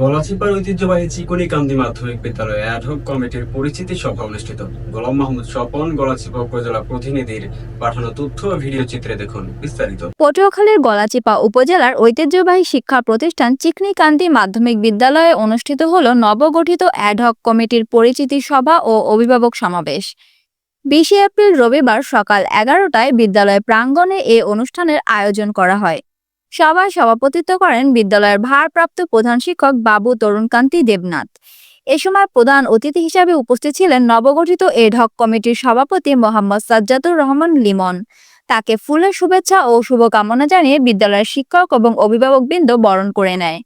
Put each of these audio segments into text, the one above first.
গলাচিপার ঐতিহ্যবাহী চিকনি কান্দি মাধ্যমিক বিদ্যালয়ে অ্যাডহক কমিটির পরিচিতি সভা অনুষ্ঠিত। গোলাম মাহমুদ স্বপন গলাচিপা উপজেলা প্রতিনিধির পাঠানো তথ্য ভিডিও চিত্রে দেখুন বিস্তারিত। পটুয়াখালীর গলাচিপা উপজেলার ঐতিহ্যবাহী শিক্ষা প্রতিষ্ঠান চিকনিকান্দি মাধ্যমিক বিদ্যালয়ে অনুষ্ঠিত হল নবগঠিত অ্যাডহক কমিটির পরিচিতি সভা ও অভিভাবক সমাবেশ। বিশে এপ্রিল রবিবার সকাল এগারোটায় বিদ্যালয় প্রাঙ্গণে এ অনুষ্ঠানের আয়োজন করা হয়। সভায় সভাপতিত্ব করেন বিদ্যালয়ের ভারপ্রাপ্ত প্রধান শিক্ষক বাবু তরুণকান্তি দেবনাথ। এ সময় প্রধান অতিথি হিসাবে উপস্থিত ছিলেন নবগঠিত এডহক কমিটির সভাপতি মোহাম্মদ সাজ্জাদুর রহমান লিমন। তাকে ফুলের শুভেচ্ছা ও শুভকামনা জানিয়ে বিদ্যালয়ের শিক্ষক এবং অভিভাবকবৃন্দ বরণ করে নেয়।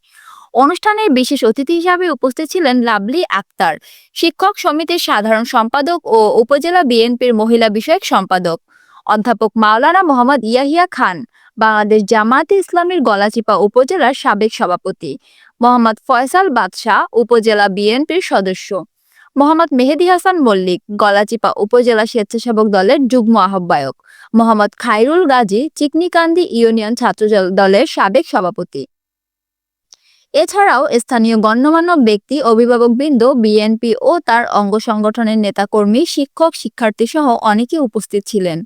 অনুষ্ঠানের বিশেষ অতিথি হিসাবে উপস্থিত ছিলেন লাভলি আক্তার, শিক্ষক সমিতির সাধারণ সম্পাদক ও উপজেলা বিএনপির মহিলা বিষয়ক সম্পাদক। অধ্যাপক মাওলানা মোহাম্মদ ইয়াহিয়া খান বাংলাদেশ জামায়াতে ইসলামীর গলাচিপা উপজেলার সাবেক সভাপতি, মোহাম্মদ ফয়সাল বাদশাহ উপজেলা বিএনপির সদস্য। মোহাম্মদ মেহেদি হাসান মল্লিক গলাচিপা উপজেলা স্বেচ্ছাসেবক দলের যুগ্ম আহ্বায়ক। মোহাম্মদ খাইরুল গাজী চিকনিকান্দি ইউনিয়ন ছাত্র দলের সাবেক সভাপতি। এছাড়াও স্থানীয় গণ্যমান্য ব্যক্তি, অভিভাবকবৃন্দ, বিএনপি ও তার অঙ্গ সংগঠনের নেতাকর্মী, শিক্ষক শিক্ষার্থী সহ অনেকে উপস্থিত ছিলেন।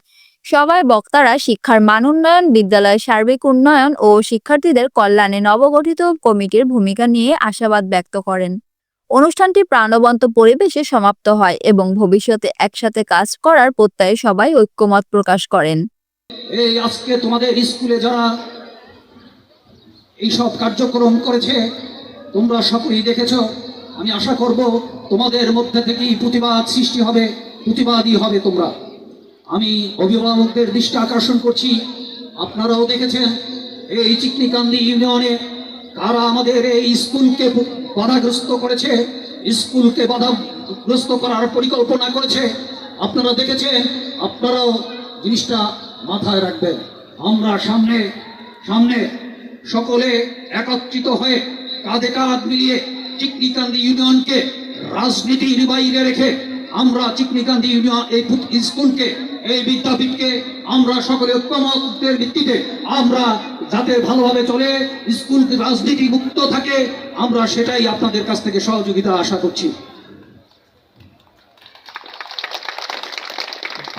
সবাই বক্তারা শিক্ষার মান উন্নয়ন, বিদ্যালয়ের সার্বিক উন্নয়ন ও শিক্ষার্থীদের কল্যাণে নবগঠিত কমিটির ভূমিকা নিয়ে আশাবাদ ব্যক্ত করেন। অনুষ্ঠানটি প্রাণবন্ত পরিবেশে সমাপ্ত হয় এবং ভবিষ্যতে একসাথে কাজ করার প্রত্যয়ে সবাই ঐক্যমত প্রকাশ করেন। এই আজকে তোমাদের স্কুলে যারা এইসব কার্যক্রম করেছে, তোমরা সকলেই দেখেছ। আমি আশা করব তোমাদের মধ্যে থেকেই প্রতিবাদ সৃষ্টি হবে প্রতিবাদী হবে তোমরা। আমি অভিভাবকদের দৃষ্টি আকর্ষণ করছি। আপনারাও দেখেছেন এই চিকনিকান্দি ইউনিয়নে কারা আমাদের এই স্কুলকে বাধাগ্রস্ত করেছে, স্কুলকে বাধাগ্রস্ত করার পরিকল্পনা করেছে। আপনারা দেখেছেন, আপনারাও জিনিসটা মাথায় রাখবেন। আমরা সামনে সামনে সকলে একত্রিত হয়ে কাঁধে কাঁধ মিলিয়ে চিকনিকান্দি ইউনিয়নকে রাজনীতির বাইরে রেখে আমরা চিকনিকান্দি ইউনিয়ন, এই স্কুলকে এই বিদ্যাপীঠকে আমরা সকলে ঐক্যমতের ভিত্তিতে আমরা যাতে ভালোভাবে চলে, স্কুল রাজনীতি মুক্ত থাকে, আমরা সেটাই আপনাদের কাছ থেকে সহযোগিতা আশা করছি।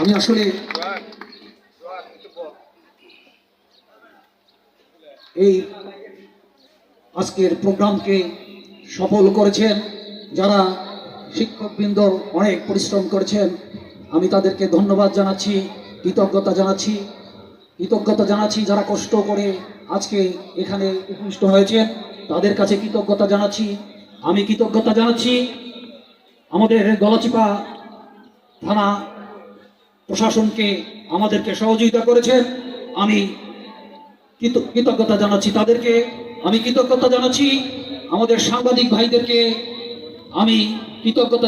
আমি আসলে এই আজকের প্রোগ্রামকে সফল করেছেন, যারা শিক্ষকবৃন্দ অনেক পরিশ্রম করেছেন আমি তাদেরকে ধন্যবাদ জানাচ্ছি, কৃতজ্ঞতা জানাচ্ছি কৃতজ্ঞতা জানাচ্ছি যারা কষ্ট করে আজকে এখানে উপবিষ্ট হয়েছেন। তাদের কাছে কৃতজ্ঞতা জানাচ্ছি, আমি কৃতজ্ঞতা জানাচ্ছি আমাদের গলাচিপা থানা প্রশাসনকে আমাদেরকে সহযোগিতা করেছেন। আমি কৃত- কৃতজ্ঞতা জানাচ্ছি তাদেরকে, আমি কৃতজ্ঞতা জানাচ্ছি আমাদের সাংবাদিক ভাইদেরকে, আমি কৃতজ্ঞতা